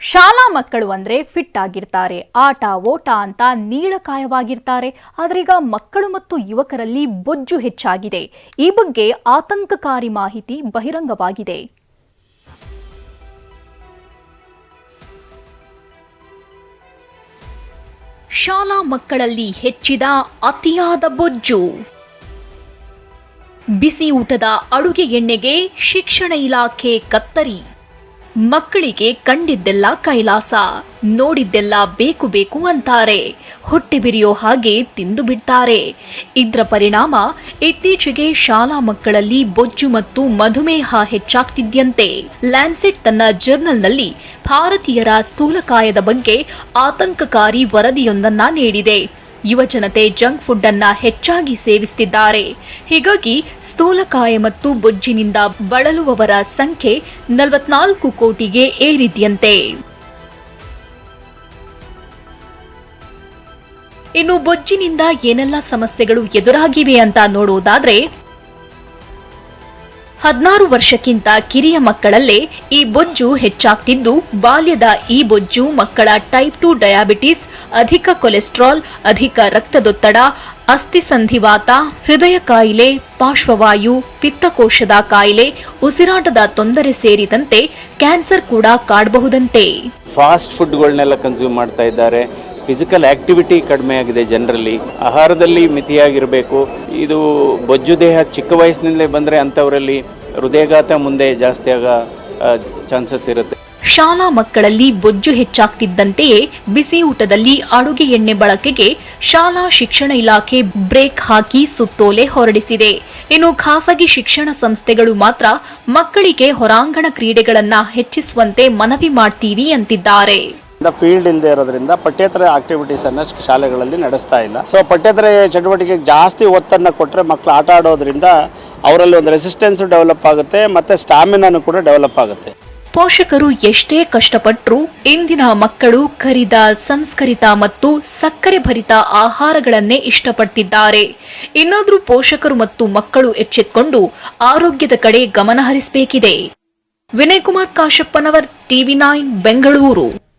ಶಾಲಾ ಮಕ್ಕಳು ಅಂದ್ರೆ ಫಿಟ್ ಆಗಿರ್ತಾರೆ. ಆಟ, ಓಟ ಅಂತ ನೀಳಕಾಯವಾಗಿರ್ತಾರೆ. ಆದ್ರೀಗ ಮಕ್ಕಳು ಮತ್ತು ಯುವಕರಲ್ಲಿ ಬೊಜ್ಜು ಹೆಚ್ಚಾಗಿದೆ. ಈ ಬಗ್ಗೆ ಆತಂಕಕಾರಿ ಮಾಹಿತಿ ಬಹಿರಂಗವಾಗಿದೆ. ಶಾಲಾ ಮಕ್ಕಳಲ್ಲಿ ಹೆಚ್ಚಿದ ಅತಿಯಾದ ಬೊಜ್ಜು. ಬಿಸಿ ಊಟದ ಅಡುಗೆ ಎಣ್ಣೆಗೆ ಶಿಕ್ಷಣ ಇಲಾಖೆ ಕತ್ತರಿ. ಮಕ್ಕಳಿಗೆ ಕಂಡಿದ್ದೆಲ್ಲ ಕೈಲಾಸ, ನೋಡಿದ್ದೆಲ್ಲ ಬೇಕು ಬೇಕು ಅಂತಾರೆ. ಹೊಟ್ಟೆ ಬಿರಿಯೋ ಹಾಗೆ ತಿಂದು ಬಿಡ್ತಾರೆ. ಇದರ ಪರಿಣಾಮ ಇತ್ತೀಚೆಗೆ ಶಾಲಾ ಮಕ್ಕಳಲ್ಲಿ ಬೊಜ್ಜು ಮತ್ತು ಮಧುಮೇಹ ಹೆಚ್ಚಾಗ್ತಿದ್ಯಂತೆ. ಲ್ಯಾನ್ಸೆಟ್ ತನ್ನ ಜರ್ನಲ್ನಲ್ಲಿ ಭಾರತೀಯರ ಸ್ಥೂಲಕಾಯದ ಬಗ್ಗೆ ಆತಂಕಕಾರಿ ವರದಿಯೊಂದನ್ನ ನೀಡಿದೆ. ಯುವಜನತೆ ಜಂಕ್ ಫುಡ್ ಅನ್ನ ಹೆಚ್ಚಾಗಿ ಸೇವಿಸುತ್ತಿದ್ದಾರೆ ಹೀಗಾಗಿ ಸ್ಥೂಲಕಾಯ ಮತ್ತು ಬೊಜ್ಜಿನಿಂದ ಬಳಲುವವರ ಸಂಖ್ಯೆ ನಲವತ್ನಾಲ್ಕು ಕೋಟಿಗೆ ಏರಿದೆಯಂತೆ. ಇನ್ನು ಬೊಜ್ಜಿನಿಂದ ಏನೆಲ್ಲ ಸಮಸ್ಯೆಗಳು ಎದುರಾಗಿವೆ ಅಂತ ನೋಡುವುದಾದ್ರೆ ಹದಿನಾರು ವರ್ಷಕ್ಕಿಂತ ಕಿರಿಯ ಮಕ್ಕಳಲ್ಲೇ ಈ ಬೊಜ್ಜು ಹೆಚ್ಚಾಗ್ತಿದ್ದು, ಬಾಲ್ಯದ ಈ ಬೊಜ್ಜು ಮಕ್ಕಳ ಟೈಪ್ ಟು ಡಯಾಬಿಟಿಸ್ ಅಧಿಕ ಕೊಲೆಸ್ಟ್ರಾಲ್ ಅಧಿಕ ರಕ್ತದೊತ್ತಡ ಅಸ್ಥಿಸಂಧಿವಾತ ಹೃದಯ ಕಾಯಿಲೆ, ಪಾರ್ಶ್ವವಾಯು, ಪಿತ್ತಕೋಶದ ಕಾಯಿಲೆ, ಉಸಿರಾಟದ ತೊಂದರೆ ಸೇರಿದಂತೆ ಕ್ಯಾನ್ಸರ್ ಕೂಡ ಕಾಡಬಹುದಂತೆ. ಫಾಸ್ಟ್ ಫುಡ್ಗಳನ್ನೆಲ್ಲ ಕನ್ಸ್ಯೂಮ್ ಮಾಡ್ತಾ ಇದ್ದಾರೆ. ಫಿಸಿಕಲ್ ಆಕ್ಟಿವಿಟಿ ಕಡಿಮೆ ಆಗಿದೆ ಜನರಲ್ಲಿ. ಆಹಾರದಲ್ಲಿ ಮಿತಿಯಾಗಿರಬೇಕು. ಇದು ಬೊಜ್ಜು ದೇಹ ಚಿಕ್ಕ ವಯಸ್ಸಿನಿಂದಲೇ ಬಂದರೆ ಅಂಥವರಲ್ಲಿ ಹೃದಯಘಾತ ಮುಂದೆ ಜಾಸ್ತಿ ಆಗ ಚಾನ್ಸಸ್ ಇರುತ್ತೆ. ಶಾಲಾ ಮಕ್ಕಳಲ್ಲಿ ಬೊಜ್ಜು ಹೆಚ್ಚಾಗ್ತಿದ್ದಂತೆಯೇ ಬಿಸಿ ಊಟದಲ್ಲಿ ಅಡುಗೆ ಎಣ್ಣೆ ಬಳಕೆಗೆ ಶಾಲಾ ಶಿಕ್ಷಣ ಇಲಾಖೆ ಬ್ರೇಕ್ ಹಾಕಿ ಸುತ್ತೋಲೆ ಹೊರಡಿಸಿದೆ. ಇನ್ನು ಖಾಸಗಿ ಶಿಕ್ಷಣ ಸಂಸ್ಥೆಗಳು ಮಾತ್ರ ಮಕ್ಕಳಿಗೆ ಹೊರಾಂಗಣ ಕ್ರೀಡೆಗಳನ್ನು ಹೆಚ್ಚಿಸುವಂತೆ ಮನವಿ ಮಾಡ್ತೀವಿ ಅಂತಿದ್ದಾರೆ. ಫೀಲ್ಡ್ ಇಲ್ಲದೆ ಇರೋದ್ರಿಂದ ಪಠ್ಯೇತರ ಆಕ್ಟಿವಿಟೀಸ್ ಅನ್ನ ಶಾಲೆಗಳಲ್ಲಿ ನಡೆಸ್ತಾ ಇಲ್ಲ. ಸೊ ಪಠ್ಯೇತರ ಚಟುವಟಿಕೆ ಜಾಸ್ತಿ ಒತ್ತನ್ನು ಕೊಟ್ಟರೆ ಮಕ್ಕಳು ಆಟ ಆಡೋದ್ರಿಂದ ಅವರಲ್ಲಿ ಒಂದು ರೆಸಿಸ್ಟೆನ್ಸ್ ಡೆವಲಪ್ ಆಗುತ್ತೆ ಮತ್ತೆ ಸ್ಟಾಮಿನಾನು ಕೂಡ ಡೆವಲಪ್ ಆಗುತ್ತೆ. ಪೋಷಕರು ಎಷ್ಟೇ ಕಷ್ಟಪಟ್ಟರೂ ಇಂದಿನ ಮಕ್ಕಳು ಕರಿದ ಸಂಸ್ಕರಿತ ಮತ್ತು ಸಕ್ಕರೆ ಭರಿತ ಆಹಾರಗಳನ್ನೇ ಇಷ್ಟಪಡ್ತಿದ್ದಾರೆ. ಇನ್ನಾದರೂ ಪೋಷಕರು ಮತ್ತು ಮಕ್ಕಳು ಎಚ್ಚೆತ್ಕೊಂಡು ಆರೋಗ್ಯದ ಕಡೆ ಗಮನ ಹರಿಸಬೇಕಿದೆ. Vinay Kumar Kashappanavar, TV nine, Bengaluru.